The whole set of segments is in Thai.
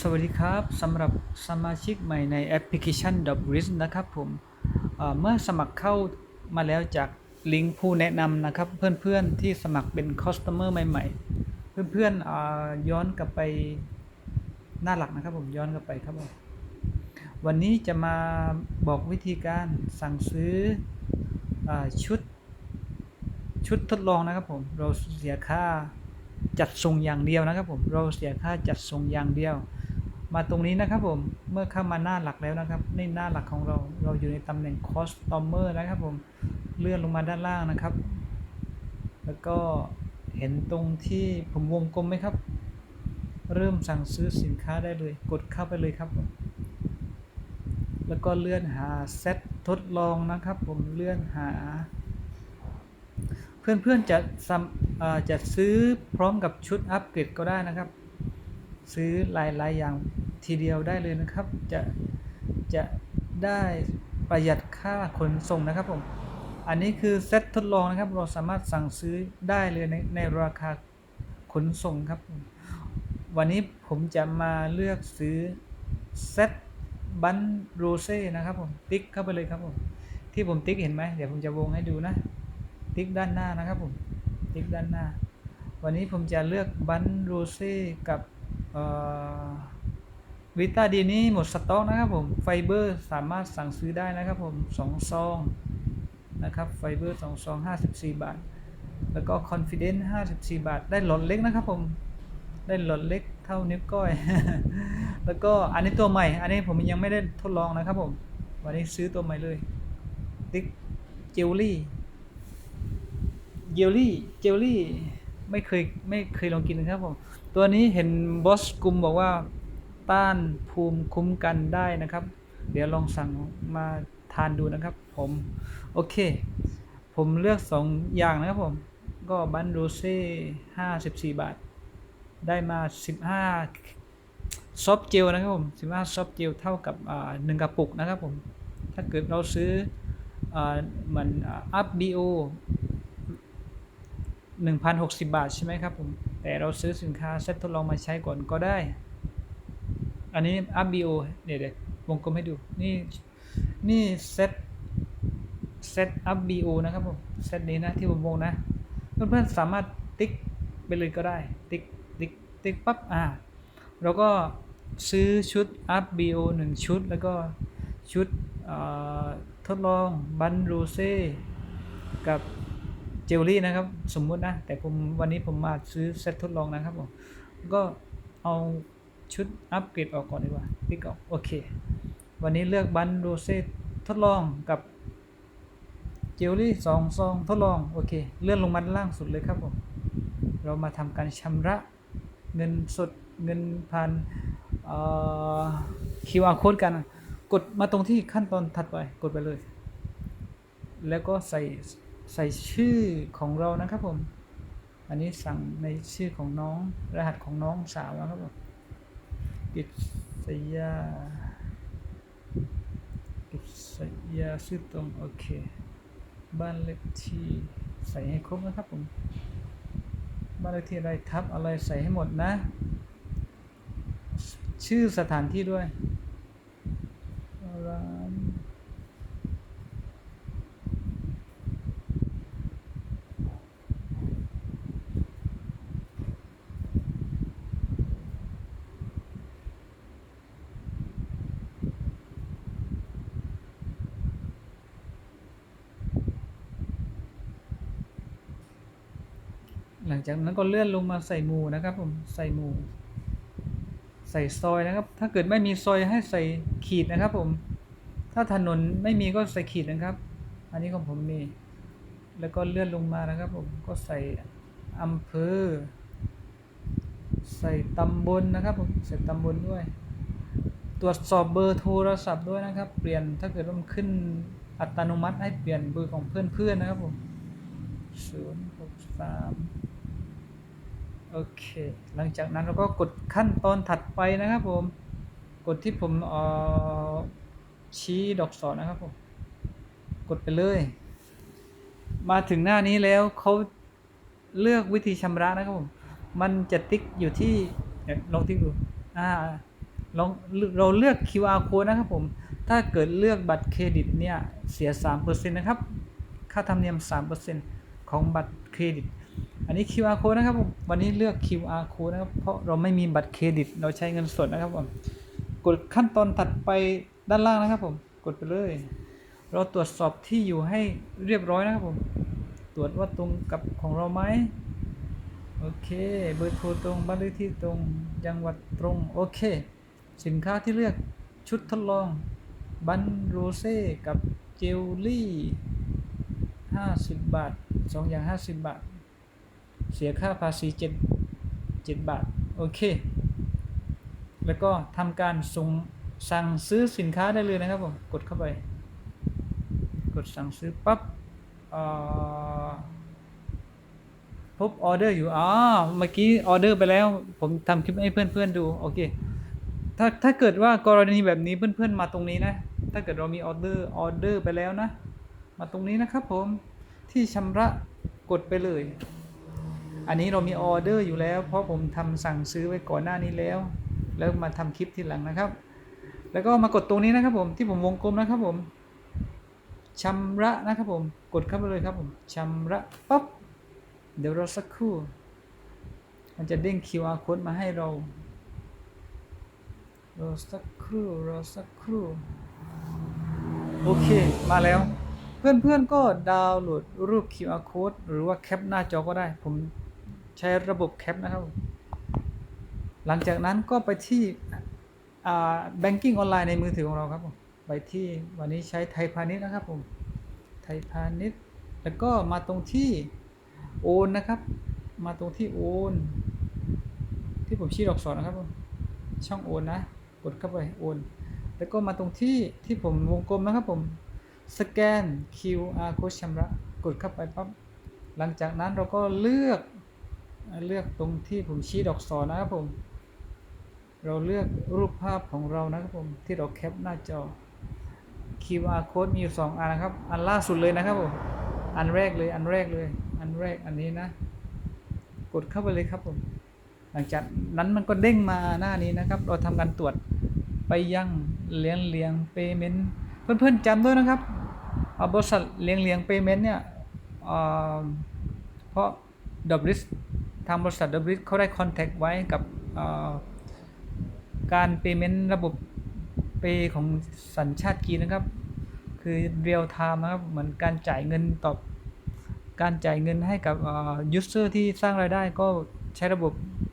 สวัสดีครับสำหรับสมาชิกใหม่ในแอปพลิเคชัน d o b r i s นะครับผมเมื่อสมัครเข้ามาแล้วจากลิงก์ผู้แนะนำนะครับ เพื่อนๆที่สมัครเป็น Customer ใหม่ ๆ เพื่อนๆเอ่อย้อนกลับไปหน้าหลักนะครับผมย้อนกลับไปครับผมวันนี้จะมาบอกวิธีการสั่งซื้ออชุดชุดทดลองนะครับผมเราเสียค่าจัดส่งอย่างเดียวนะครับผมเราเสียค่าจัดส่งอย่างเดียว มาตรงนี้นะครับผม เมื่อเข้ามาหน้าหลักแล้วนะครับ ในหน้าหลักของเรา เราอยู่ในตำแหน่ง customer นะครับผม เลื่อนลงมาด้านล่างนะครับ แล้วก็เห็นตรงที่ผมวงกลมไหมครับ เริ่มสั่งซื้อสินค้าได้เลย กดเข้าไปเลยครับผมแล้วก็เลื่อนหาเซตทดลองนะครับ ผมเลื่อนหา เพื่อนๆจะซัมเอ่อจะซื้อพร้อมกับชุดอัปเกรดก็ได้นะครับ ซื้อหลายๆอย่าง ทีเดียวได้เลยนะครับ จะจะได้ประหยัดค่าขนส่งนะครับผมอันนี้คือเซตทดลองนะครับ เราสามารถสั่งซื้อได้เลยในในราคาขนส่งครับ วันนี้ผมจะมาเลือกซื้อเซตบันโรเซ่นะครับผมติ๊กเข้าไปเลยครับผมที่ผมติ๊กเห็นไหมเดี๋ยวผมจะวงให้ดูนะ ติ๊กด้านหน้านะครับผมติ๊กด้านหน้า วันนี้ผมจะเลือกบันโรเซ่กับเอ่อ วิตาดีนี้หมดสต็อกนะครับผม ไฟเบอร์สามารถสั่งซื้อได้นะครับผมสองซองนะครับไฟเบอร์สองซองห้าสิบสี่บาท แล้วก็คอนฟิเดนซ์ห้าสิบสี่บาท ได้หลอดเล็กนะครับผม ได้หลอดเล็กเท่านิ้วก้อย แล้วก็อันนี้ตัวใหม่ อันนี้ผมยังไม่ได้ทดลองนะครับผม วันนี้ซื้อตัวใหม่เลยติ๊กเจลลี่ เจลลี่ เจลลี่ ไม่เคยไม่เคยลองกินนะครับผม ตัวนี้เห็นบอสกลุ่มบอกว่า ต้านภูมิคุ้มกันได้นะครับ เดี๋ยวลองสั่งมาทานดูนะครับ ผมโอเค ผมเลือก 2 อย่างนะครับผม ก็บันโรเซ่ 54 บาท ได้มา 15 ซอฟเจลนะครับผม 15 ซอฟเจลเท่ากับหนึ่งกระปุกนะครับผม ถ้าเกิดเราซื้อเหมือนอัพบีโอ1,060 บาทใช่ไหมครับผม แต่เราซื้อสินค้าเซ็ตทดลองมาใช้ก่อนก็ได้ อันนี้ up bo เดี๋ยวเดี๋ยววงกลมให้ดู นี่นี่เซตเซต up bo นะครับผมเซตนี้นะที่ผมวงนะ เพื่อนๆสามารถติ๊กไปเลยก็ได้ ติ๊กติ๊กติ๊กปั๊บอ่าเราก็ซื้อชุด up bo 1ชุด แล้วก็ชุดทดลองบันโรเซ่กับเจลลี่นะครับ สมมุตินะ แต่ผมวันนี้ผมมาซื้อเซตทดลองนะครับผมก็เอา ชุดอัปเกรดออกก่อนดีกว่าติ๊กออกโอเค วันนี้เลือกบันโรเซ่ทดลองกับเจลลี่สองซองทดลองโอเค เลื่อนลงมาด้านล่างสุดเลยครับผม เรามาทำการชำระเงินสดเงินผ่านเอ่อ QR code กัน กดมาตรงที่ขั้นตอนถัดไปกดไปเลย แล้วก็ใส่ใส่ชื่อของเรานะครับผม อันนี้สั่งในชื่อของน้องรหัสของน้องสาวนะครับผม กิตสยากิตสยาชื่อตรงโอเค บ้านเลขที่ใส่ให้ครบนะครับผม บ้านเลขที่อะไรทับอะไรใส่ให้หมดนะ ชื่อสถานที่ด้วยร้าน หลังจากนั้นก็เลื่อนลงมาใส่หมูนะครับผมใส่หมูใส่ซอยนะครับ ถ้าเกิดไม่มีซอยให้ใส่ขีดนะครับ ผม ถ้าถนนไม่มีก็ใส่ขีดนะครับ อันนี้ของผมมี แล้วก็เลื่อนลงมานะครับ ผมก็ใส่อำเภอ ใส่ตำบลนะครับ ผมใส่ตำบลด้วย ตรวจสอบเบอร์โทรศัพท์ด้วยนะครับ เปลี่ยนถ้าเกิดว่ามันขึ้นอัตโนมัติให้เปลี่ยนเบอร์ของเพื่อนๆนะครับผมศูนย์หกสาม โอเค หลังจากนั้นเราก็กดขั้นตอนถัดไปนะครับผม กดที่ผมเออชี้ดอกศรนะครับผม กดไปเลย มาถึงหน้านี้แล้วเขาเลือกวิธีชำระนะครับผม มันจะติ๊กอยู่ที่ลองติ๊กดูอ่าลองเราเลือก QR code นะครับผม ถ้าเกิดเลือกบัตรเครดิตเนี่ย เสีย 3%นะครับ ค่าธรรมเนียม 3%ของบัตรเครดิต อันนี้ QR code นะครับผมวันนี้เลือก QR code นะครับเพราะเราไม่มีบัตรเครดิต เราใช้เงินสดนะครับผมกดขั้นตอนถัดไปด้านล่างนะครับผมกดไปเลย เราตรวจสอบที่อยู่ให้เรียบร้อยนะครับผมตรวจว่าตรงกับของเราไหมโอเคเบอร์โทรตรงบ้านเลขที่ตรงจังหวัดตรงโอเค สินค้าที่เลือกชุดทดลองบันโรเซ่กับเจลลี่ 50 บาท 2 อย่าง 50 บาท เสียค่าภาษี7 7บาท โอเค แล้วก็ทำการส่งสั่งซื้อสินค้าได้เลยนะครับผม กดเข้าไป กดสั่งซื้อปั๊บพบออเดอร์อยู่อ๋อเมื่อกี้ออเดอร์ไปแล้ว ผมทำคลิปให้เพื่อนๆดู โอเค ถ้าถ้าเกิดว่ากรณีแบบนี้เพื่อนๆมาตรงนี้นะ ถ้าเกิดเรามีออเดอร์ออเดอร์ไปแล้วนะ มาตรงนี้นะครับผม ที่ชำระกดไปเลย อันนี้เรามีออเดอร์อยู่แล้ว เพราะผมทำสั่งซื้อไว้ก่อนหน้านี้แล้ว แล้วมาทำคลิปทีหลังนะครับ แล้วก็มากดตรงนี้นะครับผมที่ผมวงกลมนะครับผมชำระนะครับผมกดเข้าไปเลยครับผมชำระปั๊บเดี๋ยวรอสักครู่ มันจะเด้ง QR code มาให้เรารอสักครู่รอสักครู่โอเค มาแล้ว เพื่อนๆก็ดาวน์โหลดรูป QR code หรือว่าแคปหน้าจอก็ได้ผม ใช้ระบบแคปนะครับ หลังจากนั้นก็ไปที่อ่า banking ออนไลน์ในมือถือของเราครับผมไปที่วันนี้ใช้ไทยพาณิชย์นะครับผมไทยพาณิชย์แล้วก็มาตรงที่โอนนะครับ มาตรงที่โอน ที่ผมชี้ดอกศรนะครับผมช่องโอนนะกดเข้าไปโอน แล้วก็มาตรงที่ที่ผมวงกลมนะครับผมสแกน QR code ชำระกดเข้าไปปั๊บหลังจากนั้นเราก็เลือก เลือกตรงที่ผมชี้ดอกศรนะครับผม เราเลือกรูปภาพของเรานะครับผมที่เราแคปหน้าจอ QR code มีอยู่สองอันนะครับ อันล่าสุดเลยนะครับผม อันแรกเลยอันแรกเลย อันแรกอันนี้นะ กดเข้าไปเลยครับผม หลังจากนั้นมันก็เด้งมาหน้านี้นะครับ เราทำการตรวจไปยังเลี้ยงเลียงเปเมนต์เพื่อนๆจำด้วยนะครับเอาบริษัทเลี้ยงเลียงเปเมนเนี่ยเเพราะดับริส ทางบริษัทดับริสเขาได้คอนแทคไว้กับการเปเมนต์ระบบเปของสัญชาติจีนนะครับ คือเรียลไทม์นะครับ เหมือนการจ่ายเงินตอบการจ่ายเงินให้กับยูเซอร์ที่สร้างรายได้ก็ใช้ระบบ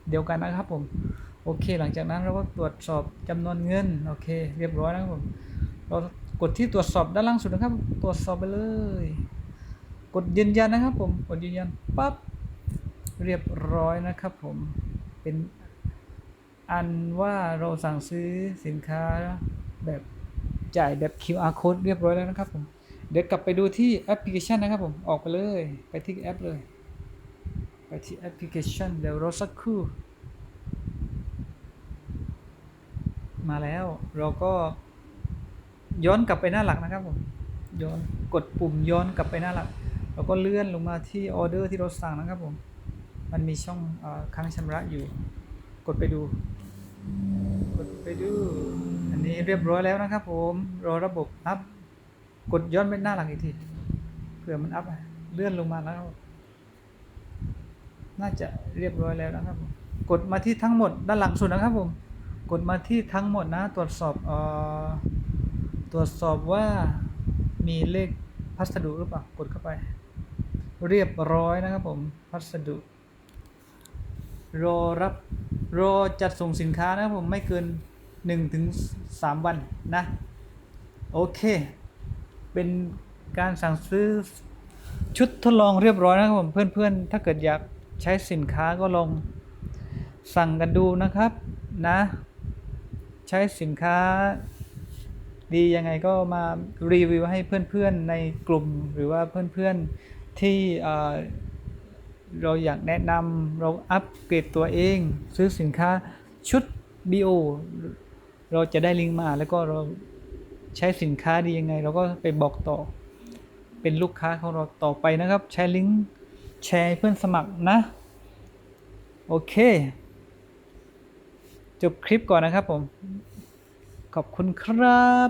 เดียวกันนะครับผม โอเค หลังจากนั้นเราก็ตรวจสอบจำนวนเงิน โอเค เรียบร้อยนะครับผม เรากดที่ตรวจสอบด้านล่างสุดนะครับ ตรวจสอบไปเลย กดยืนยันนะครับผม กดยืนยันปั๊บ เรียบร้อยนะครับผม เป็นอันว่าเราสั่งซื้อสินค้าแบบจ่ายแบบ QR code เรียบร้อยแล้วนะครับผม เดี๋ยวกลับไปดูที่แอปพลิเคชันนะครับผม ออกไปเลย ไปที่แอปเลย ไปที่แอปพลิเคชันเดี๋ยวรอสักครู่ มาแล้วเราก็ย้อนกลับไปหน้าหลักนะครับผม ย้อนกดปุ่มย้อนกลับไปหน้าหลัก แล้วก็เลื่อนลงมาที่ออเดอร์ที่เราสั่งนะครับผม มันมีช่องอค้างชำระอยู่ กดไปดู กดไปดู อันนี้เรียบร้อยแล้วนะครับผมรอระบบอัพ กดย้อนไปหน้าหลังอีกทีเผื่อมันอัพเลื่อนลงมาแล้ว น่าจะเรียบร้อยแล้วนะครับ กดมาที่ทั้งหมดด้านหลังสุดนะครับผม กดมาที่ทั้งหมดนะ ตรวจสอบออตรวจสอบว่ามีเลขพัสดุหรือเปล่า กดเข้าไป เรียบร้อยนะครับผม พัสดุ รอรับรอจัดส่งสินค้านะผมไม่เกิน1ถึง3วันนะ โอเค เป็นการสั่งซื้อชุดทดลองเรียบร้อยนะครับผมเพื่อนๆ ถ้าเกิดอยากใช้สินค้าก็ลองสั่งกันดูนะครับนะ ใช้สินค้าดียังไงก็มารีวิวให้เพื่อนๆในกลุ่มหรือว่าเพื่อนๆที่ เราอยากแนะนำเราอัปเกรดตัวเอง ซื้อสินค้าชุด BO เราจะได้ลิงก์มาแล้วก็เราใช้สินค้าดียังไง เราก็ไปบอกต่อ เป็นลูกค้าของเราต่อไปนะครับ ใช้ลิงก์แชร์เพื่อนสมัครนะ โอเค จบคลิปก่อนนะครับผม ขอบคุณครับ